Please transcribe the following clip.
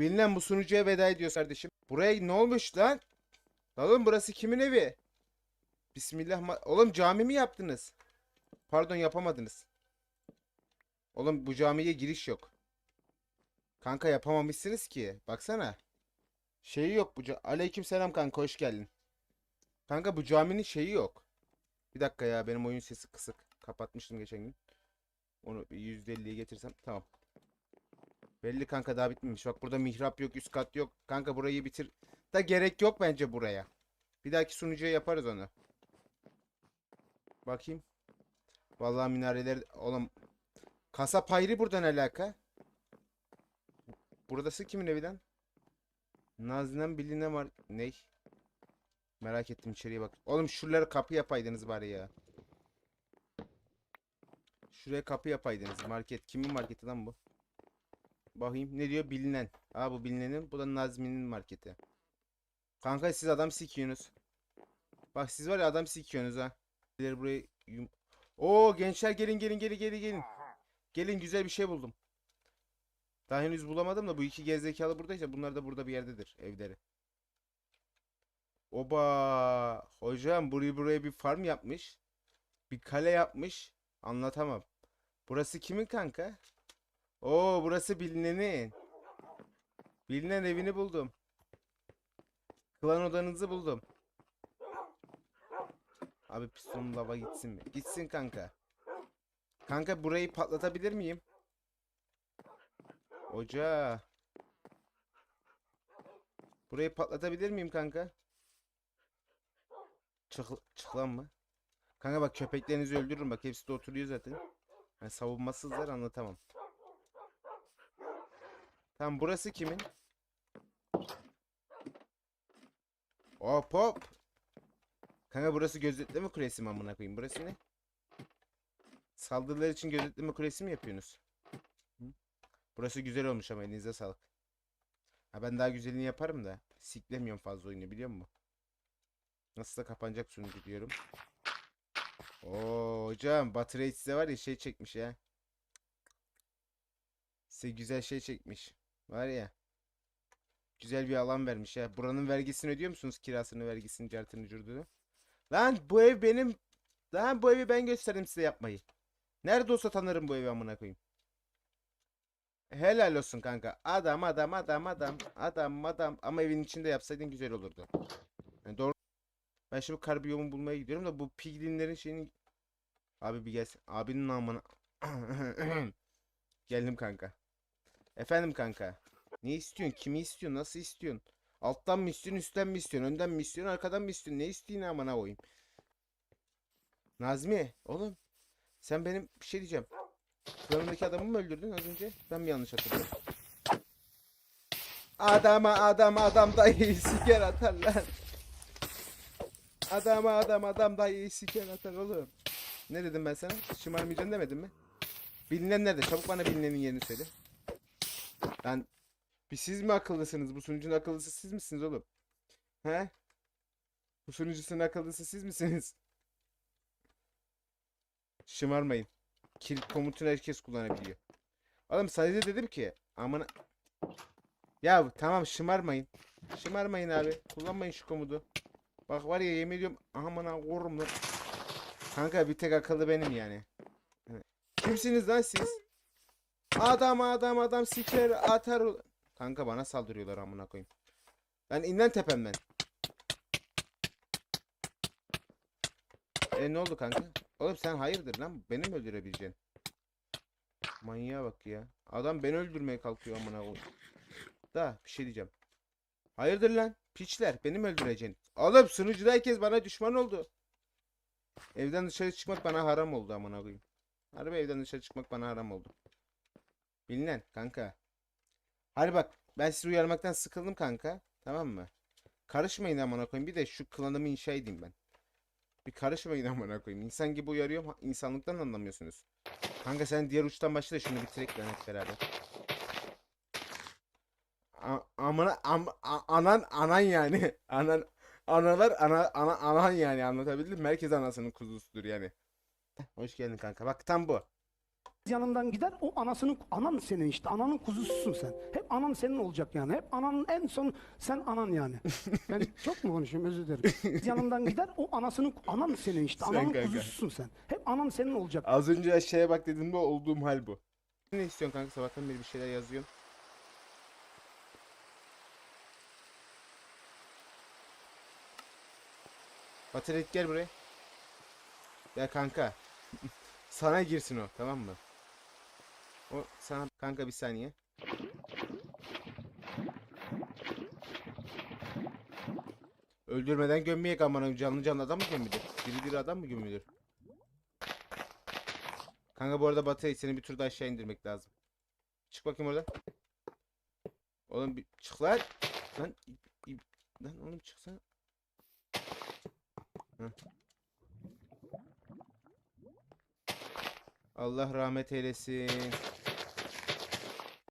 Bilinen bu sunucuya veda ediyoruz kardeşim. Buraya ne olmuş lan? Oğlum burası kimin evi? Bismillah. Oğlum cami mi yaptınız? Pardon yapamadınız. Oğlum bu camiye giriş yok. Kanka yapamamışsınız ki. Baksana. Şeyi yok bu ca- Aleyküm selam kanka hoş geldin. Kanka bu caminin şeyi yok. Bir dakika ya benim oyun sesi kısık. Kapatmıştım geçen gün. Onu bir %50'ye getirsem tamam. Belli kanka daha bitmemiş. Bak burada mihrap yok, üst kat yok. Kanka burayı bitir. Da gerek yok bence buraya. Bir dahaki sunucuya yaparız onu. Bakayım. Vallahi minareler oğlum kasa payri buradan alaka. Buradası kimin evi lan? Nazlı'nın bildiğine var. Ney? Merak ettim içeriye bak. Oğlum şuraları kapı yapaydınız bari ya. Şuraya kapı yapaydınız. Market. Kimin marketi lan bu? Bakayım ne diyor? Bilinen. Aa bu bilinenin. Bu da Nazmi'nin marketi. Kanka siz adam sikiyorsunuz. Bak siz var ya adam sikiyorsunuz ha. Yum... Oo gençler gelin gelin gelin gelin gelin. Gelin güzel bir şey buldum. Daha henüz bulamadım da bu iki gerizekalı buradaysa bunlar da burada bir yerdedir evleri. Oba hocam burayı buraya bir farm yapmış. Bir kale yapmış. Anlatamam. Burası kimin kanka? Oo burası bilinenin. Bilinen evini buldum. Klan odanızı buldum. Abi piston lava gitsin mi? Gitsin kanka. Kanka burayı patlatabilir miyim? Hoca. Burayı patlatabilir miyim kanka? Çık, çık lan mı? Kanka bak köpeklerinizi öldürürüm bak hepsi de oturuyor zaten. Yani savunmasızlar anlatamam. Tamam burası kimin? Hop hop. Kanka burası gözetleme kulesi mi amına koyayım? Burası ne? Saldırılar için gözetleme kulesi mi yapıyorsunuz? Burası güzel olmuş ama elinize sağlık. Ha ben daha güzelini yaparım da. Siklemiyorum fazla oyunu biliyor musun? Nasıl da kapanacak sunucu diyorum. Oo hocam Batı Reis size var ya şey çekmiş ya. Size güzel şey çekmiş. Var ya. Güzel bir alan vermiş ya. Buranın vergisini ödüyor musunuz? Kirasını, vergisini, cartını, curdunu. Lan bu ev benim. Lan bu evi ben gösterdim size yapmayı. Nerede olsa tanırım bu evi amına koyayım. Helal olsun kanka. Adam adam adam adam. Adam adam. Ama evin içinde yapsaydın güzel olurdu. Yani doğru. Ben şimdi karbiyomu bulmaya gidiyorum da bu piglinlerin şeyini... Abi bir gelsin. Abinin namına. Geldim kanka. Efendim kanka. Ne istiyorsun? Kimi istiyorsun? Nasıl istiyorsun? Alttan mı istiyorsun? Üstten mi istiyorsun? Önden mi istiyorsun? Arkadan mı istiyorsun? Ne istiyorsun amına koyayım? Nazmi oğlum. Sen benim bir şey diyeceğim. Klanındaki adamı mı öldürdün az önce? Ben mi yanlış hatırlıyorum? Adama adam adam dayı siker atar lan. Adama adam adam dayı siker atar oğlum. Ne dedim ben sana? Şımarmayacaksın demedim mi? Bilinen nerede? Çabuk bana bilinenin yerini söyle. Ben bir siz mi akıllısınız? Bu sunucunun akıllısı siz misiniz oğlum? He? Bu sunucusunun akıllısı siz misiniz? Şımarmayın. Kill komutunu herkes kullanabiliyor. Oğlum sadece dedim ki amına Ya tamam şımarmayın. Şımarmayın abi. Kullanmayın şu komutu. Bak var ya yemin ediyorum amına korurum lan. Kanka bir tek akıllı benim yani. Evet. Kimsiniz lan siz? Adam adam adam siker atar. Kanka bana saldırıyorlar amına koyayım. Ben inden tepemden. E ne oldu kanka? Oğlum sen hayırdır lan? Beni mi öldürebileceksin? Manyağa bak ya. Adam beni öldürmeye kalkıyor amına koyayım. Da bir şey diyeceğim. Hayırdır lan? Piçler beni mi öldüreceksin? Oğlum sunucuda herkes bana düşman oldu. Evden dışarı çıkmak bana haram oldu amına koyayım. Harbi evden dışarı çıkmak bana haram oldu. Bilinen kanka. Hadi bak ben sizi uyarmaktan sıkıldım kanka. Tamam mı? Karışmayın amına koyayım. Bir de şu klanımı inşa edeyim ben. Bir karışmayın amına koyayım. İnsan gibi uyarıyorum. insanlıktan anlamıyorsunuz. Kanka sen diğer uçtan başla da şunu bitirek lan beraber. A- amına am, anan anan yani. Anan analar ana ana anan yani anlatabildim mi? Herkes anasının kuzusudur yani. Hoş geldin kanka. Bak tam bu. Yanından gider o anasının anan senin işte ananın kuzususun sen. Hep anan senin olacak yani. Hep ananın en son sen anan yani. Ben çok mu konuşuyorum özür dilerim. yanından gider o anasının anan senin işte Sen ananın kanka. kuzususun sen. Hep anan senin olacak. Az önce aşağıya bak dediğimde olduğum hal bu. Ne istiyorsun kanka sabahtan beri bir şeyler yazıyorsun. Bataret gel buraya. Ya kanka. Sana girsin o tamam mı? O sana kanka bir saniye. Öldürmeden gömmeyek amına canlı canlı adam mı gömülür? Diri diri adam mı gömülür? Kanka bu arada Batı seni bir tur daha aşağı indirmek lazım. Çık bakayım oradan. Oğlum bir çık lan. Lan, lan oğlum çıksana. Allah rahmet eylesin.